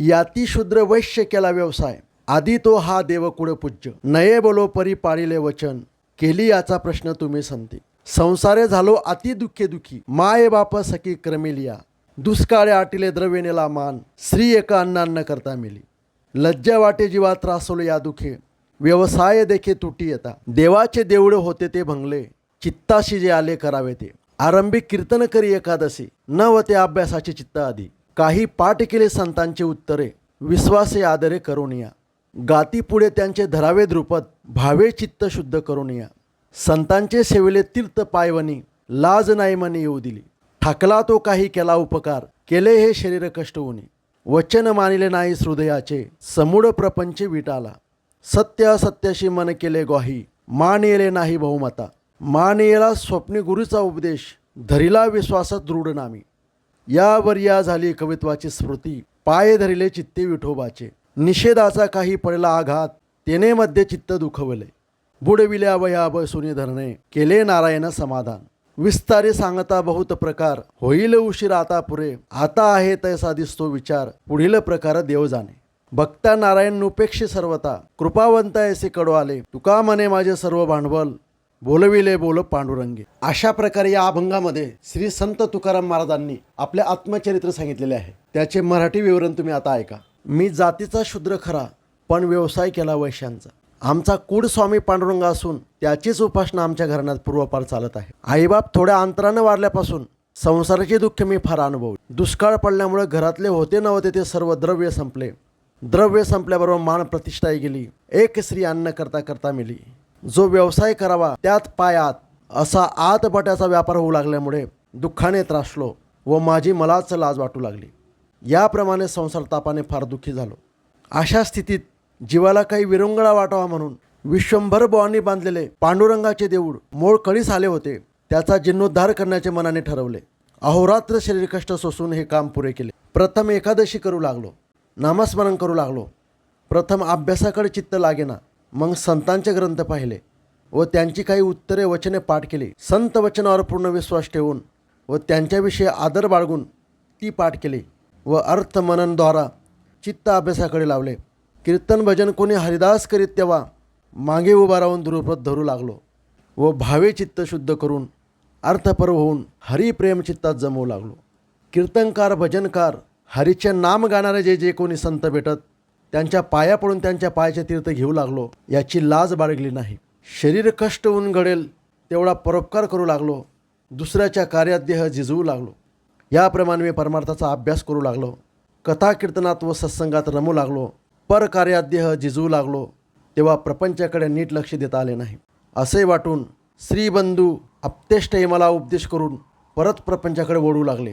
याती शूद्र वैश्य केला व्यवसाय. आधी तो हा देवकुळ पूज्य. नये बोलो परी पाळिले वचन. केली याचा प्रश्न तुम्ही संती संसारे झालो अति दुःखे दुखी. माये बाप सखी क्रमिलिया दुष्काळे आटिले द्रव्य नेला मान. स्त्री एका अन्नान्न करता मिली. लज्जा वाटे जीवा त्रासलो या दुखे. व्यवसाय देखे तुटी येता. देवाचे देऊळ होते ते भंगले. चित्ताशी जे आले करावे ते. आरंभी कीर्तन करी एकादशी. न व ते अभ्यासाचे चित्त आधी. काही पाठ केले संतांचे उत्तरे विश्वासे आदरे करुनिया गाती पुढे त्यांचे धरावे द्रुपद भावे चित्त शुद्ध करुनिया संतांचे सेवेले तीर्थ पायवनी लाज नाही मनी येऊ दिली. ठाकला तो काही केला उपकार केले हे शरीर कष्ट होणी वचन मानिले नाही हृदयाचे समूळ प्रपंच विटाला. सत्य असत्याशी मन केले ग्वाही मान येले नाही बहुमता. मान येला स्वप्नी गुरुचा उपदेश धरिला विश्वासात दृढ नामी. यावर या झाली कवित्वाची स्मृती. पाय धरिले चित्ते विठोबाचे. निषेधाचा काही पडला आघात तेने मध्ये चित्त दुखवले. बुडविल्या वया बसुनी धरणे केले नारायण समाधान. विस्तारे सांगता बहुत प्रकार होईल उशीर आता पुरे. आता आहे तैसा दिसतो विचार पुढील प्रकार देव जाणे. भक्ता नारायण उपेक्षे सर्वता कृपावंत ऐसे कडू आले तुका मने माझे सर्व भांडवल बोलविले बोल पांडुरंगे. अशा प्रकारे या अभंगामध्ये श्री संत तुकाराम महाराजांनी आपले आत्मचरित्र सांगितलेले आहे. त्याचे मराठी विवरण तुम्ही आता ऐका. मी जातीचा शूद्र खरा पण व्यवसाय केला वैश्यांचा. आमचा कुड स्वामी पांडुरंग असून त्याचीच उपासना आमच्या घराण्यात पूर्वपार चालत आहे. आईबाप थोड्या अंतरानं वाढल्यापासून संसाराचे दुःख मी फार अनुभवले. दुष्काळ पडल्यामुळे घरातले होते नव्हते ते सर्व द्रव्य संपले. द्रव्य संपल्याबरोबर मान प्रतिष्ठाही गेली. एक स्त्री अन्न करता करता मिली. जो व्यवसाय करावा त्यात पायात असा आतबट्याचा व्यापार होऊ लागल्यामुळे दुःखाने त्रासलो व माझी मलाच लाज वाटू लागली. याप्रमाणे संसार तापाने फार दुःखी झालो. अशा स्थितीत जीवाला काही विरंगळा वाटावा म्हणून विश्वंभर बोवांनी बांधलेले पांडुरंगाचे देऊळ मोळ कळीस आले होते त्याचा जीर्णोद्धार करण्याचे मनाने ठरवले. अहोरात्र शरीरकष्ट सोसून हे काम पुरे केले. प्रथम एकादशी करू लागलो नामस्मरण करू लागलो. प्रथम अभ्यासाकडे चित्त लागेना. मग संतांचे ग्रंथ पाहिले व त्यांची काही उत्तरे वचने पाठ केली. संत वचनावर पूर्ण विश्वास ठेवून व त्यांच्याविषयी आदर बाळगून ती पाठ केली व अर्थ मननद्वारा चित्त अभ्यासाकडे लावले. कीर्तन भजन कोणी हरिदास करीत तेव्हा मागे उभा राहून दुरुपत धरू लागलो व भावे चित्त शुद्ध करून अर्थपर्व होऊन हरिप्रेम चित्तात जमवू लागलो. कीर्तनकार भजनकार हरीचे नाम गाणारे जे जे कोणी संत भेटत त्यांच्या पाया पडून त्यांच्या पायाचे तीर्थ घेऊ लागलो. याची लाज बाळगली नाही. शरीर कष्ट होऊन घडेल तेवढा परोपकार करू लागलो. दुसऱ्याच्या कार्यात देह झिजवू लागलो. याप्रमाणे मी परमार्थाचा अभ्यास करू लागलो. कथा कीर्तनात व सत्संगात रमू लागलो. परकार्यात देह झिजवू लागलो. तेव्हा प्रपंचाकडे नीट लक्ष देता आले नाही. असे वाटून श्रीबंधू अपतेष्टही मला उपदेश करून परत प्रपंचाकडे ओढू लागले.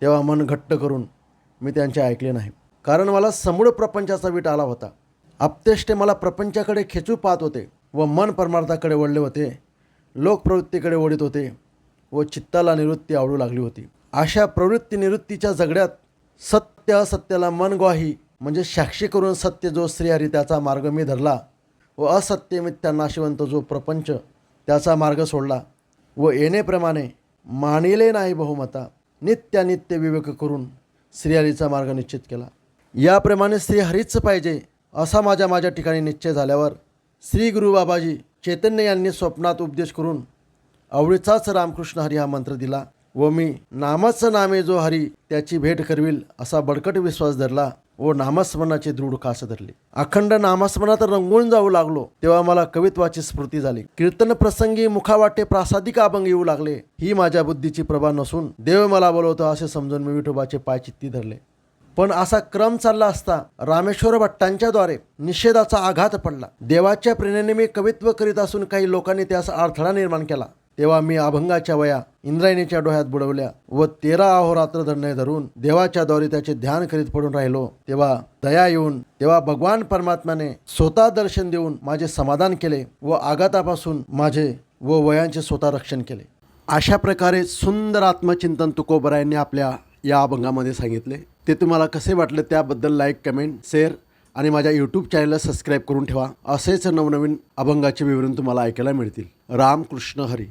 तेव्हा मन घट्ट करून मी त्यांचे ऐकले नाही. कारण मला समूळ प्रपंचाचा वीट आला होता. आपतेष्टे मला प्रपंचाकडे खेचू पाहत होते व मन परमार्थाकडे वळले होते. लोकप्रवृत्तीकडे ओढीत होते व चित्ताला निवृत्ती आवडू लागली होती. अशा प्रवृत्ती निवृत्तीच्या जगड्यात सत्य असत्याला मन ग्वाही म्हणजे साक्षी करून सत्य जो श्रीहरी त्याचा मार्ग मी धरला व असत्य मिथ्या नाशिवंत जो प्रपंच त्याचा मार्ग सोडला व येणेप्रमाणे मानिले नाही बहुमता नित्यानित्य विवेक करून श्रीहरीचा मार्ग निश्चित केला. याप्रमाणे श्रीहरीच पाहिजे असा माझ्या माझ्या ठिकाणी निश्चय झाल्यावर श्री गुरु बाबाजी चैतन्य यांनी स्वप्नात उपदेश करून आवडीचाच रामकृष्ण हरी हा मंत्र दिला व मी नामाचं नामे जो हरी त्याची भेट करविल असा बडकट विश्वास धरला व नामस्मरणाची दृढ खास धरली. अखंड नामस्मरणात रंगून जाऊ लागलो तेव्हा मला कवित्वाची स्फूर्ती झाली. कीर्तन प्रसंगी मुखावाटे प्रासादिक अभंग येऊ लागले ही माझ्या बुद्धीची प्रभा नसून देव मला बोलवतो असे समजून मी विठोबाचे पाय चित्ती धरले. पण असा क्रम चालला असता रामेश्वर भट्टांच्याद्वारे निषेधाचा आघात पडला. देवाच्या प्रेरणेने मी कवित्व करीत असून काही लोकांनी त्यास अडथळा निर्माण केला. तेव्हा मी अभंगाच्या वया इंद्रायणीच्या डोळ्यात बुडवल्या व तेरा अहोरात्र धरणे धरून देवाच्या द्वारे त्याचे ध्यान करीत पडून राहिलो. तेव्हा दया येऊन तेव्हा भगवान परमात्म्याने स्वतः दर्शन देऊन माझे समाधान केले व आघातापासून माझे व वयांचे स्वतः रक्षण केले. अशा प्रकारे सुंदर आत्मचिंतन तुकोबरायांनी आपल्या या अभंगामध्ये सांगितले. ते तुम्हाला कसे वाटले त्याबद्दल लाईक कमेंट शेअर आणि माझ्या यूट्यूब चॅनलला सबस्क्राईब करून ठेवा. असेच नवनवीन अभंगाचे विवरण तुम्हाला ऐकायला मिळतील. रामकृष्ण हरी.